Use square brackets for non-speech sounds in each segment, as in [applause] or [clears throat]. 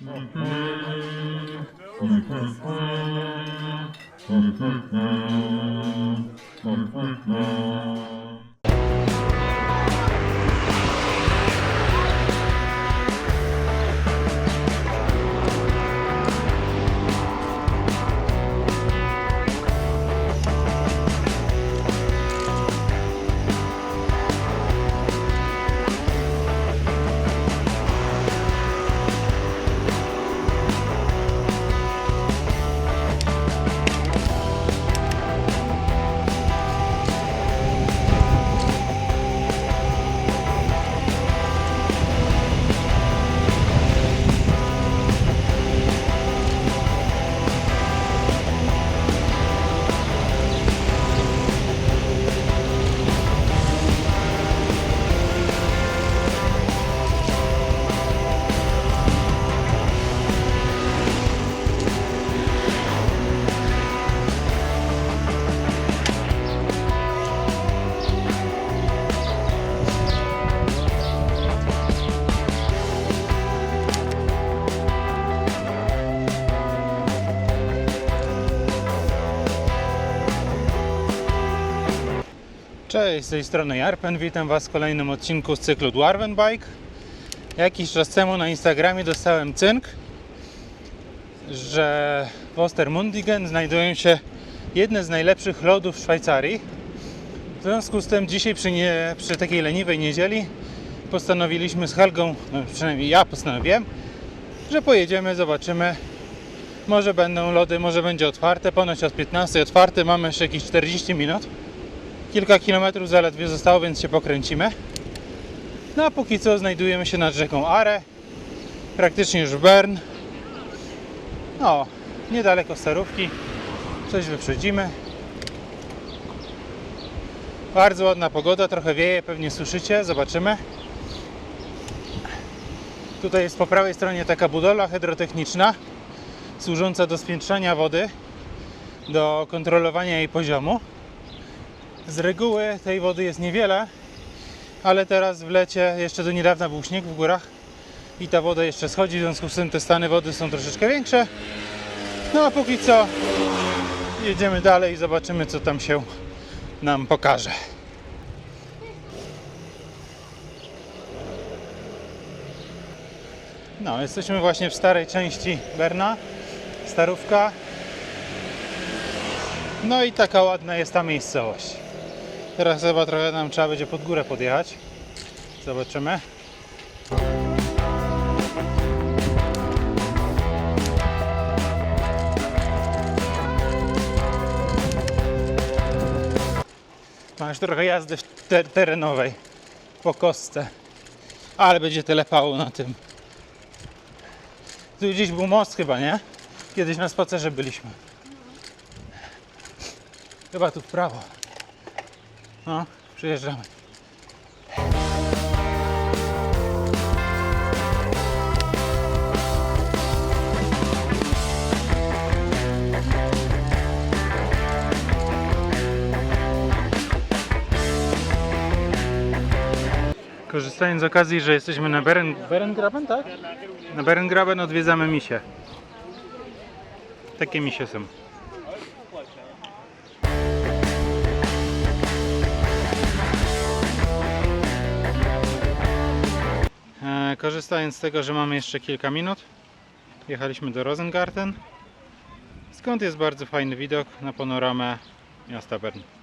Mm-hmm. Cześć, z tej strony Jarpen, witam Was w kolejnym odcinku z cyklu Dwarven Bike. Jakiś czas temu na Instagramie dostałem cynk, że w Ostermundigen znajdują się jedne z najlepszych lodów w Szwajcarii. W związku z tym dzisiaj przy, nie, przy takiej leniwej niedzieli postanowiliśmy z Helgą, no przynajmniej ja postanowiłem, że pojedziemy, zobaczymy. Może będą lody, może będzie otwarte, ponoć od 15 otwarte, mamy jeszcze jakieś 40 minut. Kilka kilometrów zaledwie zostało, więc się pokręcimy. No a póki co znajdujemy się nad rzeką Are, praktycznie już Bern. No, niedaleko starówki. Coś wyprzedzimy. Bardzo ładna pogoda, trochę wieje, pewnie słyszycie, zobaczymy. Tutaj jest po prawej stronie taka budowa hydrotechniczna, służąca do spiętrzania wody, do kontrolowania jej poziomu. Z reguły tej wody jest niewiele, ale teraz w lecie jeszcze do niedawna był śnieg w górach i ta woda jeszcze schodzi, w związku z tym te stany wody są troszeczkę większe. No a póki co jedziemy dalej i zobaczymy co tam się nam pokaże. No, jesteśmy właśnie w starej części Berna, starówka. No i taka ładna jest ta miejscowość. Teraz chyba trochę nam trzeba będzie pod górę podjechać. Zobaczymy. Masz trochę jazdy w te terenowej po kostce. Ale będzie telepało na tym. Tu gdzieś był most chyba, nie? Kiedyś na spacerze byliśmy. Chyba tu w prawo. No, przyjeżdżamy. Korzystając z okazji, że jesteśmy na Beren, Berengraben, tak? Na Berengraben odwiedzamy misie. Takie misie są. Korzystając z tego, że mamy jeszcze kilka minut, jechaliśmy do Rosengarten, skąd jest bardzo fajny widok na panoramę miasta Bern.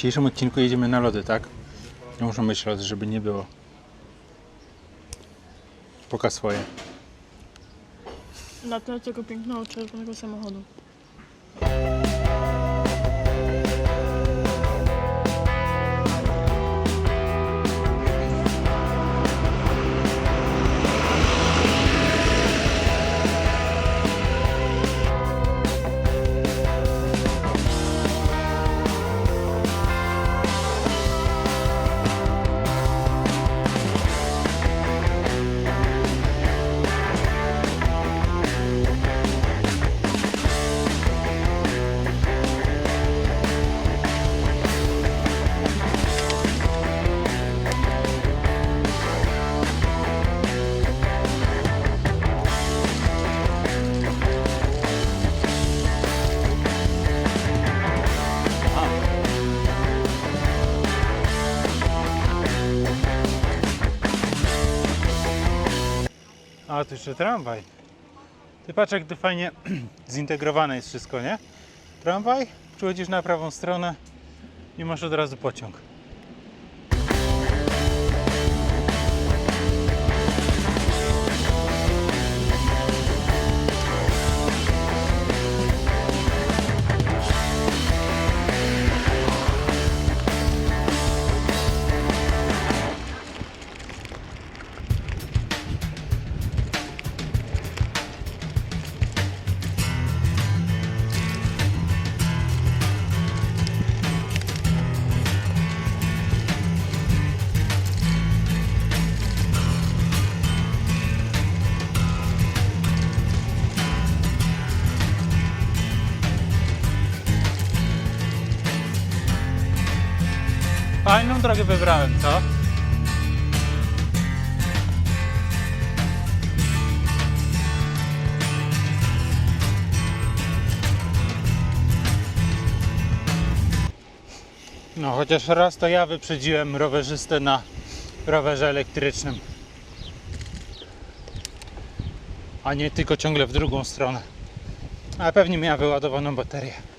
Dzisiejszym odcinku jedziemy na lody, tak? Nie muszą być lody, żeby nie było. Pokaż swoje. Na tego pięknego czerwonego samochodu. A, tu jeszcze tramwaj. Ty patrz, jak fajnie [clears throat] zintegrowane jest wszystko, nie? Tramwaj, przechodzisz na prawą stronę i masz od razu pociąg. Drogę wybrałem, co? No, chociaż raz to ja wyprzedziłem rowerzystę na rowerze elektrycznym. A nie tylko ciągle w drugą stronę. A pewnie miała wyładowaną baterię.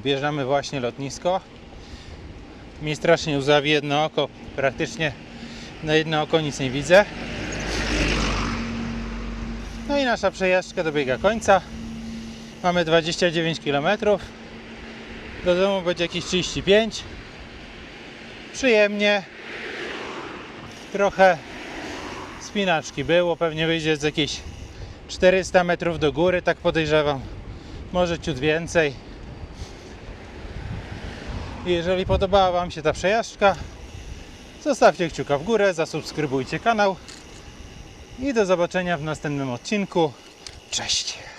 Objeżdżamy właśnie lotnisko. Mi strasznie łzawi jedno oko, praktycznie na jedno oko nic nie widzę. No i nasza przejażdżka dobiega końca. Mamy 29 km. Do domu będzie jakieś 35. Przyjemnie. Trochę spinaczki było, pewnie wyjdzie z jakieś 400 metrów do góry, tak podejrzewam. Może ciut więcej. Jeżeli podobała Wam się ta przejażdżka, zostawcie kciuka w górę, zasubskrybujcie kanał i do zobaczenia w następnym odcinku. Cześć!